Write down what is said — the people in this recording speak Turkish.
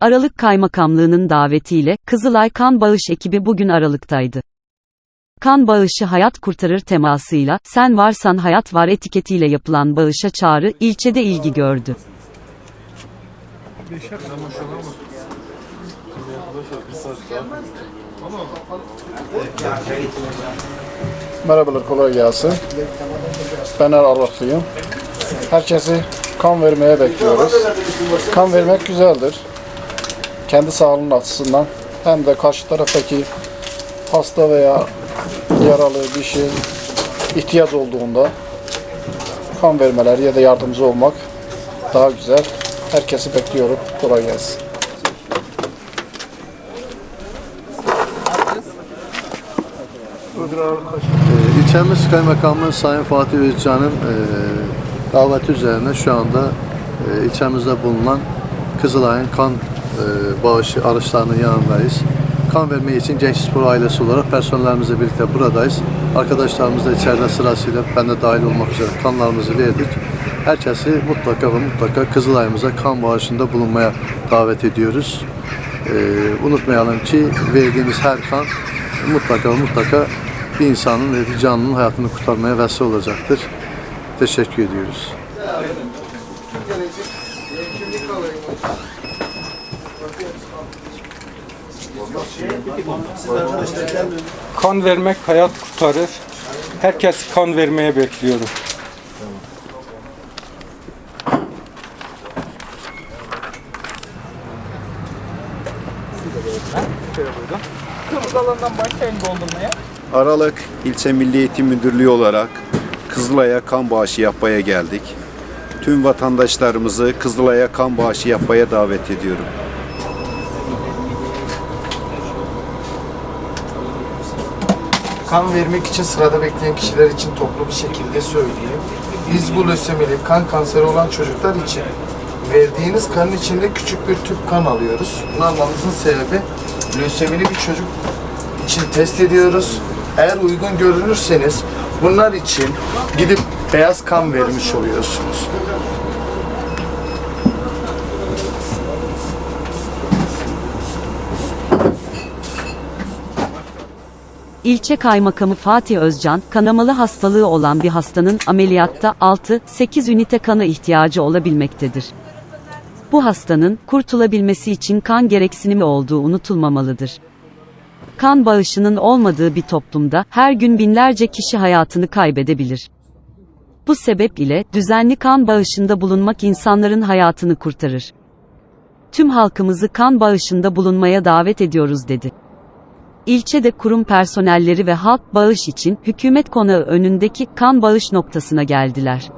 Aralık Kaymakamlığı'nın davetiyle Kızılay Kan Bağış ekibi bugün Aralık'taydı. Kan bağışı hayat kurtarır temasıyla, sen varsan hayat var etiketiyle yapılan bağışa çağrı, ilçede ilgi gördü. Merhabalar, kolay gelsin. Ben Aralıklıyım. Herkesi kan vermeye bekliyoruz. Kan vermek güzeldir. Kendi sağlığının açısından hem de karşı taraftaki hasta veya yaralı bir şey ihtiyaç olduğunda kan vermeleri ya da yardımcı olmak daha güzel. Herkesi bekliyorum. Kolay gelsin. Ee, İlçemiz Kaymakamı Sayın Fatih Özcan'ın e, daveti üzerine şu anda e, ilçemizde bulunan Kızılay'ın kan e, bağışı araçlarının yanındayız. Kan verme için Genç Spor ailesi olarak personellerimizle birlikte buradayız. Arkadaşlarımız da içeride sırasıyla ben de dahil olmak üzere kanlarımızı verdik. Herkesi mutlaka ve mutlaka Kızılay'ımıza kan bağışında bulunmaya davet ediyoruz. Ee, unutmayalım ki verdiğimiz her kan mutlaka ve mutlaka bir insanın ve bir canlının hayatını kurtarmaya vesile olacaktır. Teşekkür ediyoruz. Kan vermek hayat kurtarır. Herkes kan vermeye bekliyorum. Aralık İlçe Milli Eğitim Müdürlüğü olarak Kızılay'a kan bağışı yapmaya geldik. Tüm vatandaşlarımızı Kızılay'a kan bağışı yapmaya davet ediyorum. Kan vermek için sırada bekleyen kişiler için toplu bir şekilde söyleyeyim. Biz bu lösemili kan kanseri olan çocuklar için verdiğiniz kanın içinde küçük bir tüp kan alıyoruz. Bunu almamızın sebebi lösemili bir çocuk için test ediyoruz. Eğer uygun görünürseniz bunlar için gidip beyaz kan vermiş oluyorsunuz. İlçe Kaymakamı Fatih Özcan, kanamalı hastalığı olan bir hastanın ameliyatta 6-8 ünite kana ihtiyacı olabilmektedir. Bu hastanın kurtulabilmesi için kan gereksinimi olduğu unutulmamalıdır. Kan bağışının olmadığı bir toplumda her gün binlerce kişi hayatını kaybedebilir. Bu sebep ile düzenli kan bağışında bulunmak insanların hayatını kurtarır. Tüm halkımızı kan bağışında bulunmaya davet ediyoruz dedi. İlçede kurum personelleri ve halk bağış için hükümet konağı önündeki kan bağış noktasına geldiler.